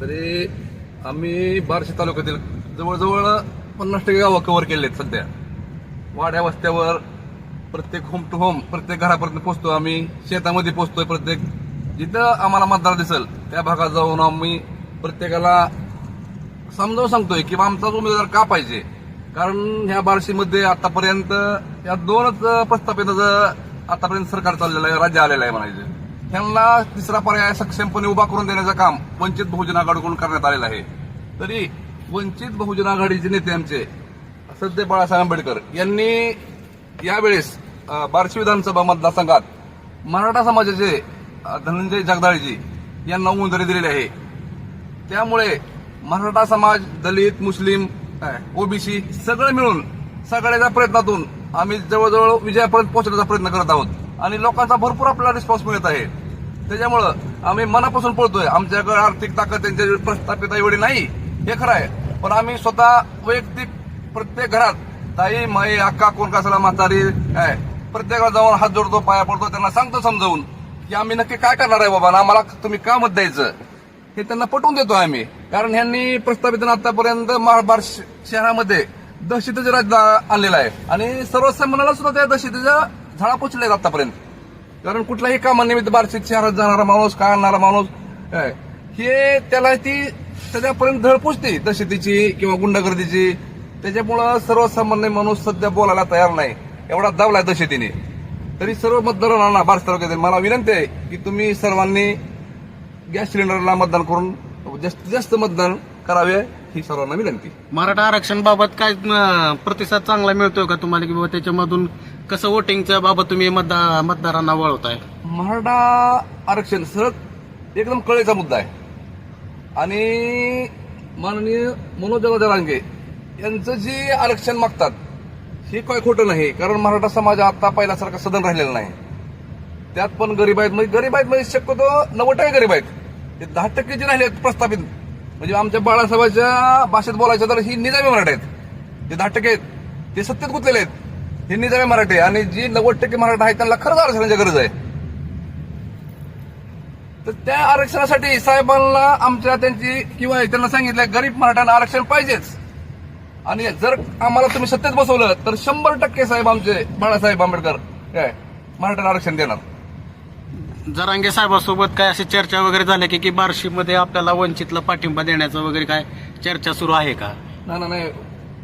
तरी आम्ही बार्शी तालुक्यातील जवळजवळ पन्नास टक्के गावं कव्हर केले आहेत सध्या. वाड्या वस्त्यावर प्रत्येक होम टू होम प्रत्येक घरापर्यंत पोहोचतो आम्ही. शेतामध्ये पोहोचतोय प्रत्येक. जिथं आम्हाला मतदार दिसेल त्या भागात जाऊन आम्ही प्रत्येकाला समजावून सांगतोय की बा आमचाच उमेदवार का पाहिजे? कारण ह्या बार्शीमध्ये आतापर्यंत या दोनच प्रस्थापिताचं आतापर्यंत सरकार चाललेलं आहे राज्य आलेलं आहे म्हणायचं. त्यांना तिसरा पर्याय सक्षमपणे उभा करून देण्याचं काम वंचित बहुजन आघाडीकडून करण्यात आलेलं आहे. तरी वंचित बहुजन आघाडीचे नेते आमचे सध्या बाळासाहेब आंबेडकर यांनी यावेळेस बार्शी विधानसभा मतदारसंघात मराठा समाजाचे धनंजय जगदाळेजी यांना उमेदवारी दिलेली आहे. त्यामुळे मराठा समाज दलित मुस्लिम ओबीसी सगळं मिळून सगळ्याच्या प्रयत्नातून आम्ही जवळजवळ विजयापर्यंत पोहोचण्याचा प्रयत्न करत आहोत. आणि लोकांचा भरपूर आपल्याला रिस्पॉन्स मिळत आहे. त्याच्यामुळं आम्ही मनापासून पळतोय. आमच्याकडे आर्थिक ताकद त्यांच्या प्रस्थापित एवढी नाही हे खरं आहे. पण आम्ही स्वतः वैयक्तिक प्रत्येक घरात ताई माई अक्का कोण कसला म्हातारी काय प्रत्येकाला जाऊन हात जोडतो पाया पडतो त्यांना सांगतो समजावून की आम्ही नक्की काय करणार आहे बाबा? ना आम्हाला तुम्ही का मत द्यायचं? हे त्यांना पटवून देतो आम्ही. कारण ह्यांनी प्रस्तावित आतापर्यंत महाबार शहरामध्ये दहशतीचं राज आणलेलं आहे. आणि सर्वसामान्याला सुद्धा त्या दहशतीच्या झाडा पोचले आहेत आतापर्यंत. कारण कुठलाही कामानिमित्त बार्शीत शहरात जाणारा माणूस का आणणारा माणूस काय, हे त्याला ती त्याच्यापर्यंत धड पोचते. किंवा गुंडगर्दीची. त्याच्यामुळं सर्वसामान्य माणूस सध्या बोलायला तयार नाही. एवढा दावलाय दशतीने तरी सर्व मतदारांना बार्स तालुक्यातील मला विनंती आहे की तुम्ही सर्वांनी गॅस सिलेंडरला मतदान करून जास्तीत जास्त मतदान करावे ही सर्वांना विनंती. मराठा आरक्षण बाबत काय अं, प्रतिसाद चांगला मिळतोय का तुम्हाला की बाबा त्याच्यामधून कसं वोटिंगच्या बाबत तुम्ही मतदा- मतदारांना वळवताय? मराठा आरक्षण सरळ एकदम कळेचा मुद्दा आहे. आणि माननीय मनोज जरांगे यांचं जे आरक्षण मागतात हे काय खोटं नाही कारण मराठा समाज आता पहिल्यासारखा सदन राहिलेला नाही. त्यात पण गरीब आहेत म्हणजे गरीब आहेत म्हणजे शक्यतो नव्वद टक्के गरीब आहेत. ते दहा टक्के जे राहिले आहेत प्रस्थापित म्हणजे आमच्या बाळासाहेबांच्या भाषेत बोलायचं तर ही निजामी मराठी आहेत. जे दहा टक्के आहेत ते सत्तेत गुंतलेले आहेत. हे निजामी मराठी आहे. आणि जी नव्वद टक्के मराठा आहेत त्यांना खरंच आरक्षणाची गरज आहे. तर त्या आरक्षणासाठी साहेबांना आमच्या त्यांची किंवा त्यांना सांगितलं गरीब मराठ्यांना आरक्षण पाहिजेच. आणि जर आम्हाला तुम्ही सत्तेत बसवलं तर शंभर टक्के साहेब आमचे बाळासाहेब आंबेडकर काय मराठ्यांना आरक्षण देणार. जरांगे साहेबांसोबत काय अशी चर्चा वगैरे झाल्या की की बार्शीमध्ये आपल्याला वंचितला पाठिंबा देण्याचं वगैरे काय चर्चा सुरू आहे का? नाही नाही,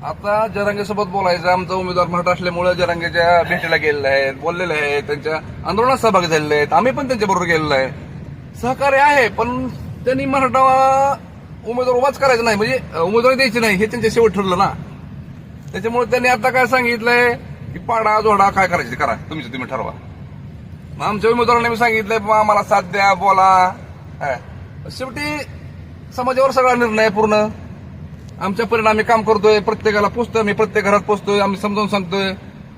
आता जरांगेसोबत बोलायचं. आमचा उमेदवार मराठा असल्यामुळे जरांगेच्या भेटीला गेलेले आहेत बोललेले आहेत त्यांच्या आंदोलनात सहभागी झालेले आहेत. आम्ही पण त्यांच्या बरोबर गेलेलो आहे. सहकार्य आहे पण त्यांनी मराठा उमेदवार उभाच करायचा नाही. म्हणजे उमेदवारी द्यायची नाही हे त्यांच्या शेवट ठरलं ना. त्याच्यामुळे त्यांनी आता काय सांगितलंय की पाडा जोडा काय करायचं करा. तुमचं तुम्ही ठरवा. आमच्या उमेदवारांनी मी सांगितलंय बुवा आम्हाला साथ द्या बोला. काय. शेवटी समाजावर सगळा निर्णय आहे पूर्ण. आमच्या परिणामी काम करतोय प्रत्येकाला पोचतोय मी प्रत्येक घरात पोचतोय आम्ही समजावून सांगतोय.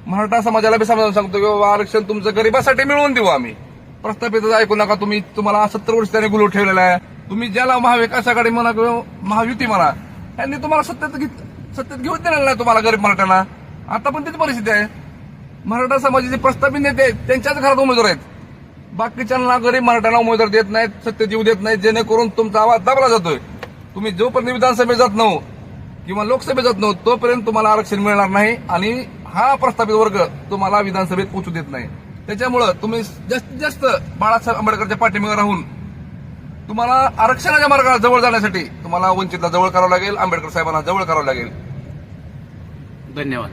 मराठा समाजाला बी समजावून सांगतोय की बाबा आरक्षण तुमचं गरिबासाठी मिळवून देऊ आम्ही. प्रस्थापित ऐकू नका तुम्ही. तुम्हाला सत्तर वर्ष त्याने गुलू ठेवलेला आहे. तुम्ही ज्याला महाविकास आघाडी म्हणा किंवा महायुती म्हणा यांनी तुम्हाला सत्तेत घेत सत्तेत घेऊन दिलेलं नाही तुम्हाला गरीब मराठ्यांना. आता पण तीच परिस्थिती आहे. मराठा समाजाचे प्रस्थापित नेते आहेत, त्यांच्याच घरात उमेदवार आहेत. बाकीच्यांना गरीब मराठ्यांना उमेदवार देत नाहीत सत्यजीव देत नाहीत जेणेकरून तुमचा आवाज दाबला जातोय. तुम्ही जोपर्यंत विधानसभेत जात नव्ह किंवा लोकसभेत जात नव्ह तोपर्यंत तुम्हाला आरक्षण मिळणार नाही आणि हा प्रस्थापित वर्ग तुम्हाला विधानसभेत पोहोचू देत नाही. त्याच्यामुळं तुम्ही जास्तीत जास्त बाळासाहेब आंबेडकरच्या पाठीमागे राहून तुम्हाला आरक्षणाच्या मार्गाला जवळ जाण्यासाठी तुम्हाला वंचितला जवळ करावं लागेल आंबेडकर साहेबांना जवळ करावं लागेल. धन्यवाद.